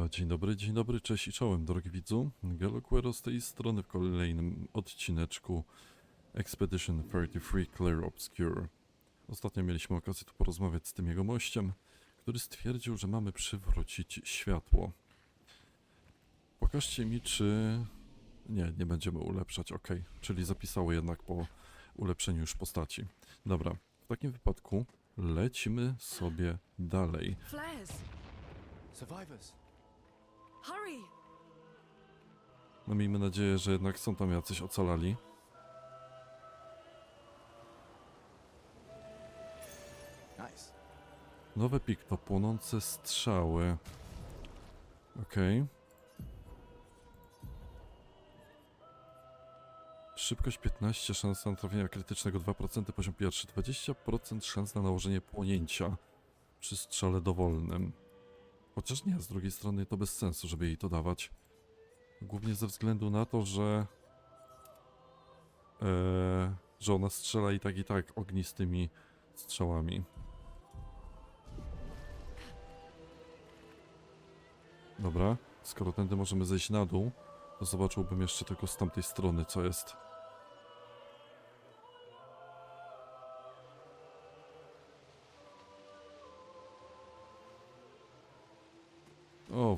No, dzień dobry, dzień dobry, cześć i czołem, drogi widzu. Galoquero z tej strony w kolejnym odcineczku Expedition 33 Clear Obscure. Ostatnio mieliśmy okazję tu porozmawiać z tym jego mościem, który stwierdził, że mamy przywrócić światło. Pokażcie mi, czy... Nie, nie będziemy ulepszać, ok. Czyli zapisało jednak po ulepszeniu już postaci. Dobra, w takim wypadku lecimy sobie dalej. Flares! Survivors. Hurry! No miejmy nadzieję, że jednak są tam jacyś ocalali. Nice. Nowe pik to płonące strzały. Okej. Szybkość 15, szansa na trafienia krytycznego 2%, poziom pierwszy 20% szans na nałożenie płonięcia przy strzale dowolnym. Chociaż nie, z drugiej strony to bez sensu, żeby jej to dawać. Głównie ze względu na to, że... Eee, że ona strzela i tak i tak ognistymi strzałami. Dobra, skoro tędy możemy zejść na dół, to zobaczyłbym jeszcze tylko z tamtej strony, co jest.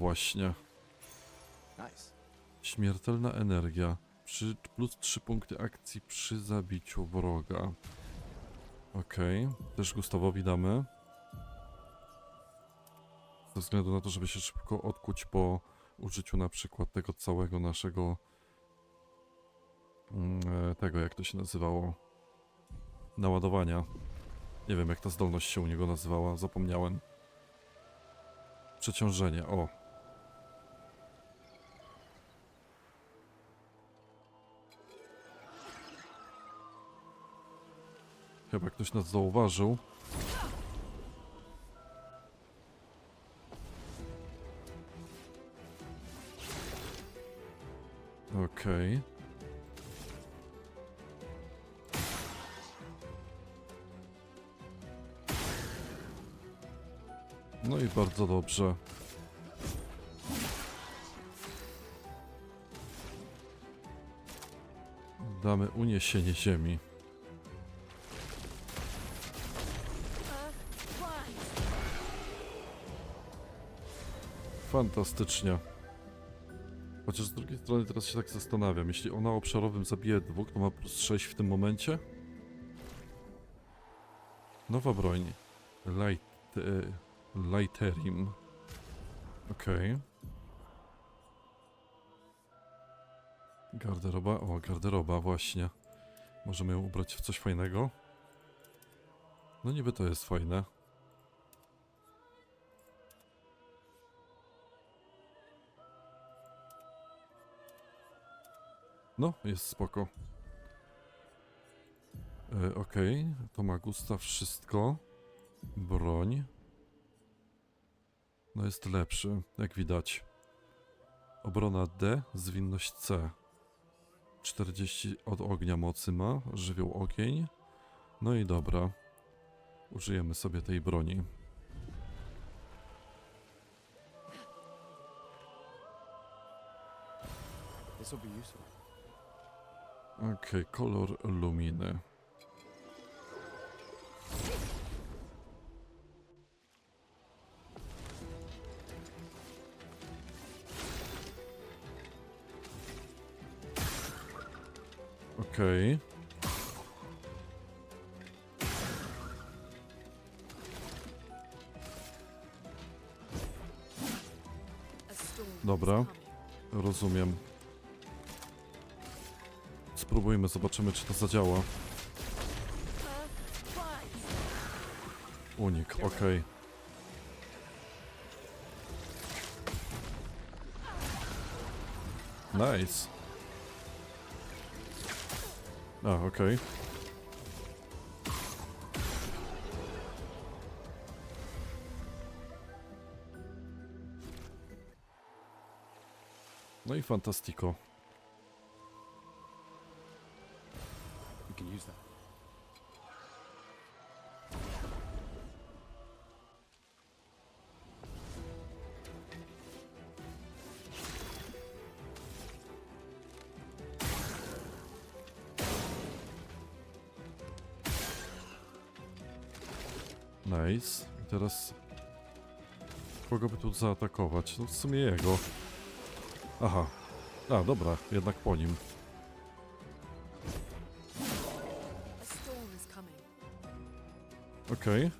Właśnie. Śmiertelna energia. Przy, plus 3 punkty akcji przy zabiciu wroga. Okej, też Gustawowi damy. Ze względu na to, żeby się szybko odkuć po użyciu na przykład tego całego naszego... mm, e, tego, jak to się nazywało? Naładowania. Nie wiem, jak ta zdolność się u niego nazywała, zapomniałem. Przeciążenie, o. Chyba ktoś nas zauważył. Okej. No i bardzo dobrze. Damy uniesienie ziemi. Fantastycznie. Chociaż z drugiej strony teraz się tak zastanawiam, jeśli ona obszarowym zabije dwóch, to ma plus 6 w tym momencie? Nowa broń. Light... E, Lighterium. Okej. Garderoba, o garderoba właśnie. Możemy ją ubrać w coś fajnego? No niby to jest fajne. No, jest spoko. E, Okej, to ma Gustaw wszystko. Broń. No jest lepszy, jak widać. Obrona D, zwinność C. 40 od ognia mocy ma, żywioł ogień. No i dobra. Użyjemy sobie tej broni. This will be useful. Okej, kolor luminy. Okej. Is Dobra. Rozumiem. Spróbujmy, zobaczymy czy to zadziała. Unik, okej. Nice. A, okej. No i fantastico. can use that. Nice. I teraz... Kogo by tu zaatakować? No w sumie jego. Aha. A, dobra. Jednak po nim. Okej.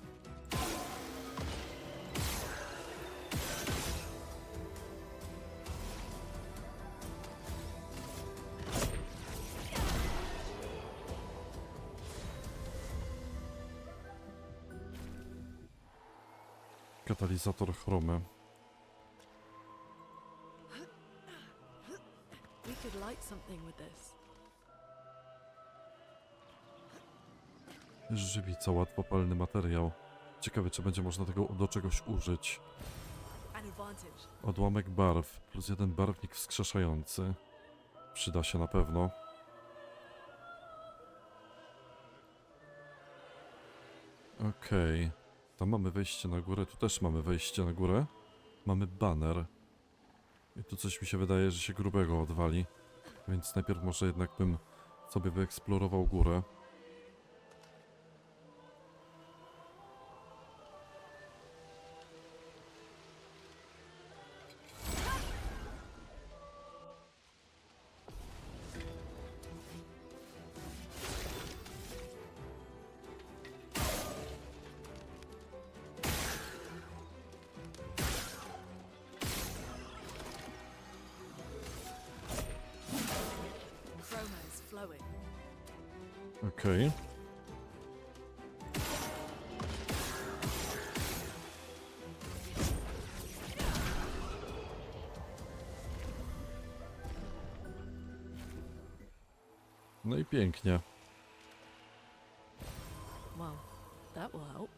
Katalizator chromy. We could light something with this. Żywica, łatwopalny materiał. Ciekawe, czy będzie można tego do czegoś użyć. Odłamek barw, plus jeden barwnik wskrzeszający. Przyda się na pewno. Okej. Tam mamy wejście na górę, tu też mamy wejście na górę. Mamy banner. I tu coś mi się wydaje, że się grubego odwali. Więc najpierw może jednak bym sobie wyeksplorował górę. Okej. No i pięknie. Well, that will help.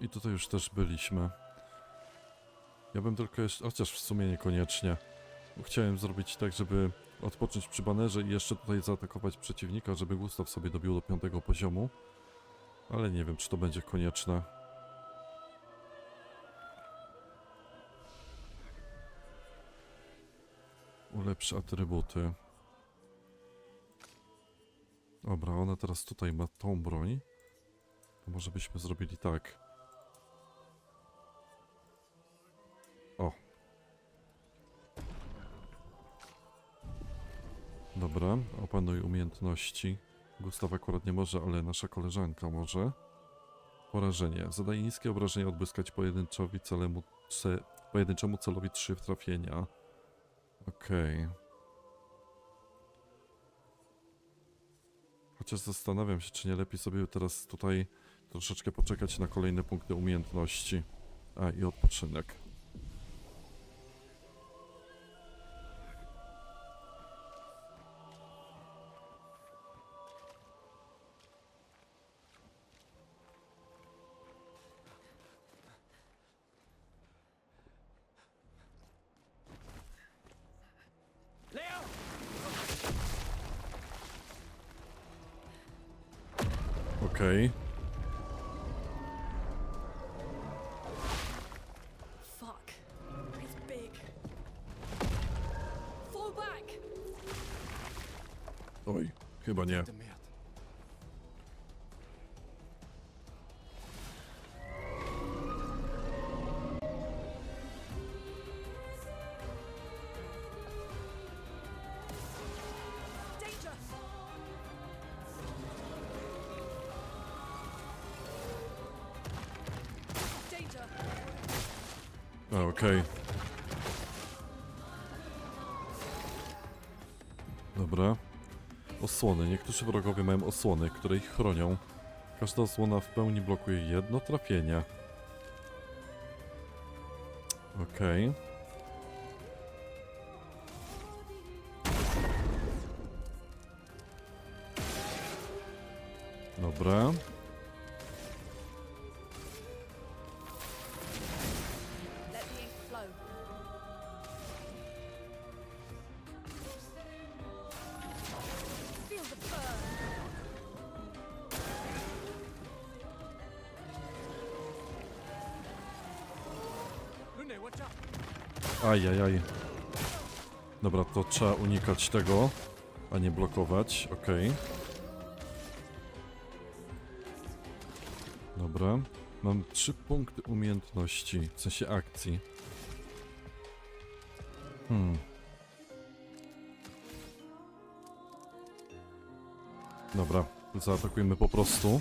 I tutaj już też byliśmy. Ja bym tylko jeszcze, chociaż w sumie niekoniecznie. Chciałem zrobić tak, żeby odpocząć przy banerze i jeszcze tutaj zaatakować przeciwnika, żeby Gustaw sobie dobił do piątego poziomu. Ale nie wiem, czy to będzie konieczne. Ulepsz atrybuty. Dobra, ona teraz tutaj ma tą broń. To może byśmy zrobili tak. Dobra, opanuj umiejętności. Gustaw akurat nie może, ale nasza koleżanka może. Porażenie. Zadaje niskie obrażenia odzyskać pojedynczowi celemu, ce, pojedynczemu celowi 3 w trafienia. Okej. Chociaż zastanawiam się, czy nie lepiej sobie teraz tutaj troszeczkę poczekać na kolejne punkty umiejętności. A i odpoczynek. Okej. Fuck. It's big. Fall back. Oj, chyba nie. Okej. Dobra. Osłony. Niektórzy wrogowie mają osłony, które ich chronią. Każda osłona w pełni blokuje jedno trafienie. Okej. Dobra. Ajajaj. Dobra, to trzeba unikać tego, a nie blokować. Okej. Dobra. Mam trzy punkty umiejętności, w sensie akcji. Hmm. Dobra, zaatakujmy po prostu.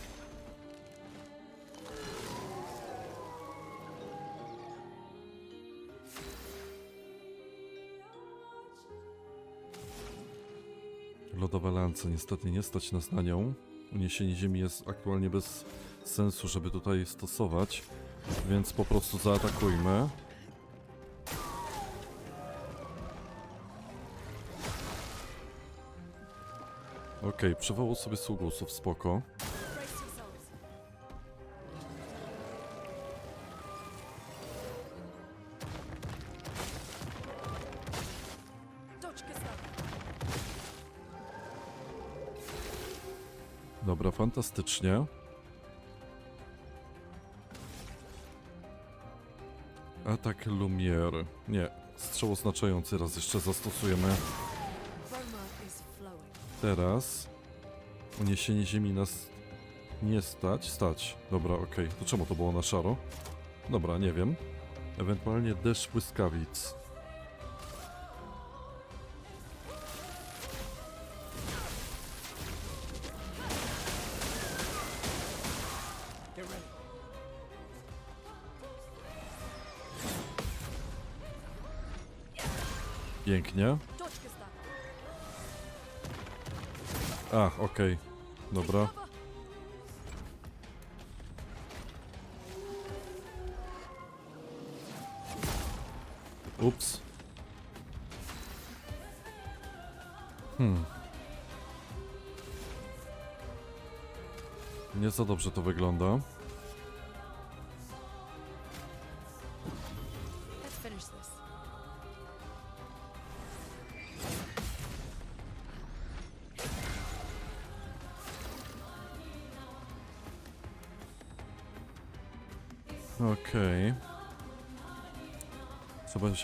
Lance, niestety nie stać nas na nią. Uniesienie ziemi jest aktualnie bez sensu, żeby tutaj stosować, więc po prostu zaatakujmy. Okej, przywołał sobie sługusów, spoko. Fantastycznie. Atak Lumiere. Nie, strzał oznaczający raz jeszcze zastosujemy. Teraz uniesienie ziemi nas nie stać. Stać. Dobra, okej. To czemu to było na szaro? Dobra, nie wiem. Ewentualnie deszcz błyskawic. Pięknie. Ach, okej. Dobra. Cover. Ups. Hmm. Nie za dobrze to wygląda.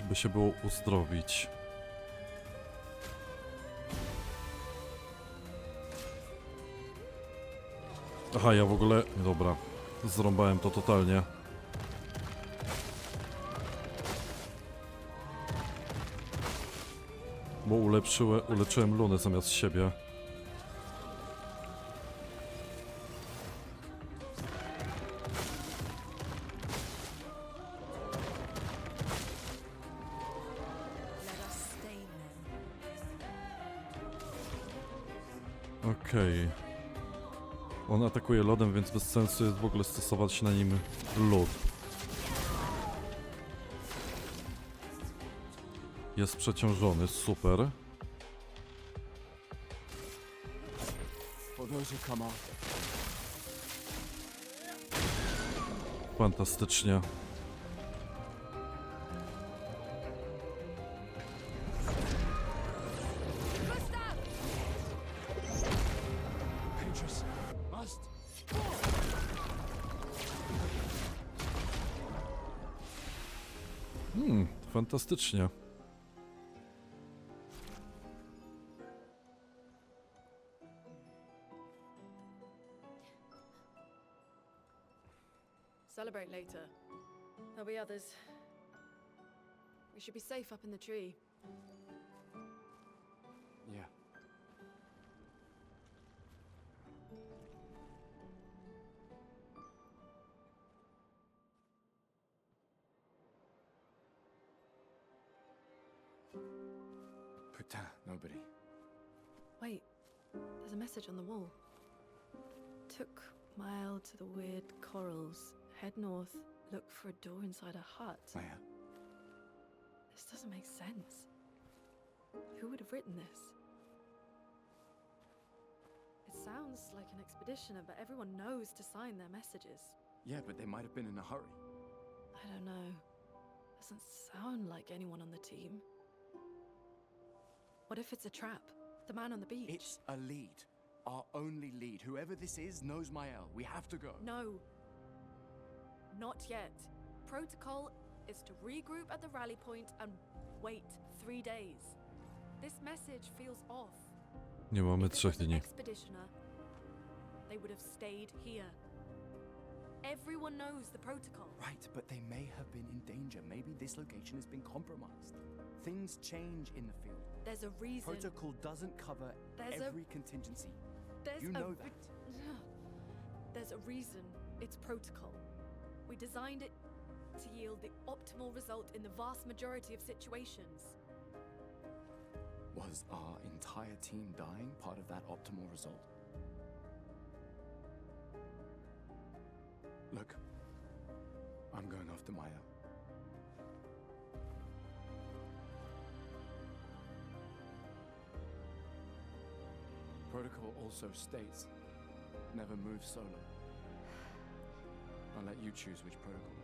By się było uzdrowić. Aha, ja w ogóle... Dobra. Zrąbałem to totalnie. Bo ulepszyłem, uleczyłem lunę zamiast siebie. Więc bez sensu jest w ogóle stosować na nim lód. Jest przeciążony, super. Fantastycznie. Fantastycznie. Celebrate later. There'll be others. We should be safe up in the tree. Message on the wall. Took mile to the weird corals. Head north. Look for a door inside a hut. Maya, This doesn't make sense. Who would have written this? It sounds like an expeditioner, but everyone knows to sign their messages. yeah, but they might have been in a hurry. I don't know. Doesn't sound like anyone on the team. What if it's a trap? The man on the beach? It's a lead. Our only lead. Whoever this is knows Mael. We have to go. No. Not yet. Protocol is to regroup at the rally point and wait three days. This message feels off. Nie mamy If it trzech dni. expeditioner, they would have stayed here. Everyone knows the protocol. Right, but they may have been in danger. Maybe this location has been compromised. Things change in the field. There's a reason. Protocol doesn't cover There's a- every contingency. There's you a know that. There's a reason it's protocol. We designed it to yield the optimal result in the vast majority of situations. Was our entire team dying part of that optimal result? Look, I'm going after Maya. Protocol also states never move solo. I'll let you choose which protocol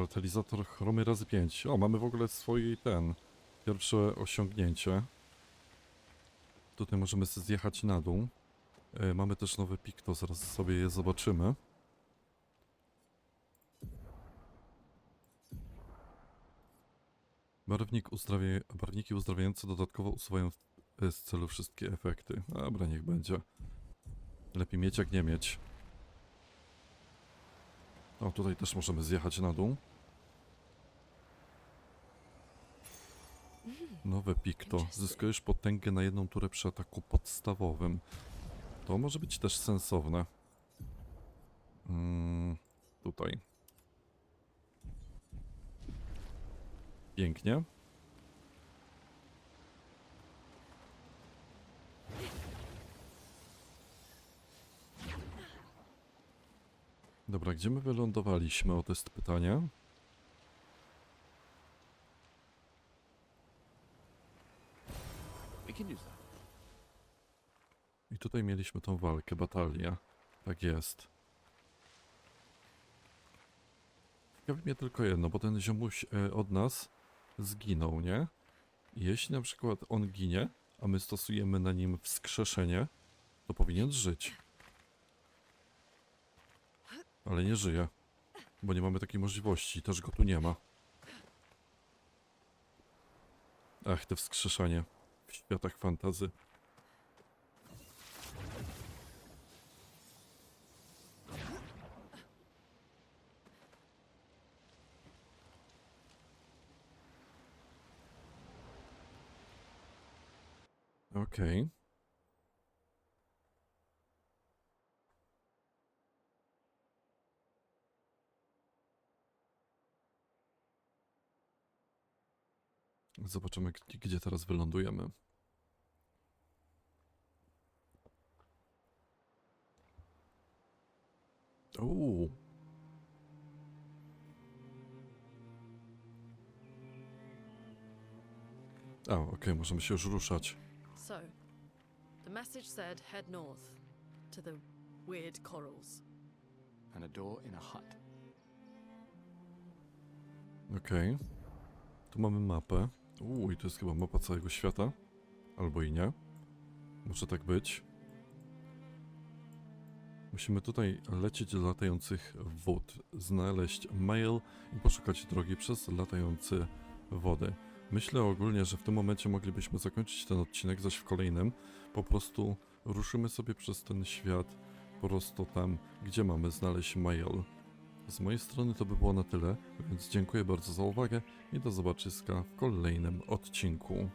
katalizator chromy razy 5. O, mamy w ogóle swój ten. Pierwsze osiągnięcie. Tutaj możemy zjechać na dół. E, mamy też nowy pik, to zaraz sobie je zobaczymy. Barwnik uzdrawia... Barwniki uzdrawiające dodatkowo usuwają e, z celu wszystkie efekty. Dobra, niech będzie. Lepiej mieć jak nie mieć. O, tutaj też możemy zjechać na dół. Nowe pikto. Zyskujesz potęgę na jedną turę przy ataku podstawowym. To może być też sensowne. Mm, tutaj. Pięknie. Dobra, gdzie my wylądowaliśmy? O, to jest pytanie. I tutaj mieliśmy tą walkę, batalię. Tak jest. Ciekawi mnie tylko jedno, bo ten ziomuś e, od nas zginął, nie? I jeśli na przykład on ginie, a my stosujemy na nim wskrzeszenie, to powinien żyć. Ale nie żyje, bo nie mamy takiej możliwości, też go tu nie ma. Ach, te wskrzeszanie w światach fantazy. Okej. Zobaczymy, gdzie, teraz wylądujemy. Uuu. A, okej, możemy się już ruszać. So, the message said head north to the weird corals. And a door in a hut. Okej. Tu mamy mapę. Uuu, i to jest chyba mapa całego świata. Albo i nie. Może tak być. Musimy tutaj lecieć do latających wód, znaleźć mail i poszukać drogi przez latające wody. Myślę ogólnie, że w tym momencie moglibyśmy zakończyć ten odcinek, zaś w kolejnym po prostu ruszymy sobie przez ten świat, po prostu tam, gdzie mamy znaleźć mail. Z mojej strony to by było na tyle, więc dziękuję bardzo za uwagę i do zobaczyska w kolejnym odcinku.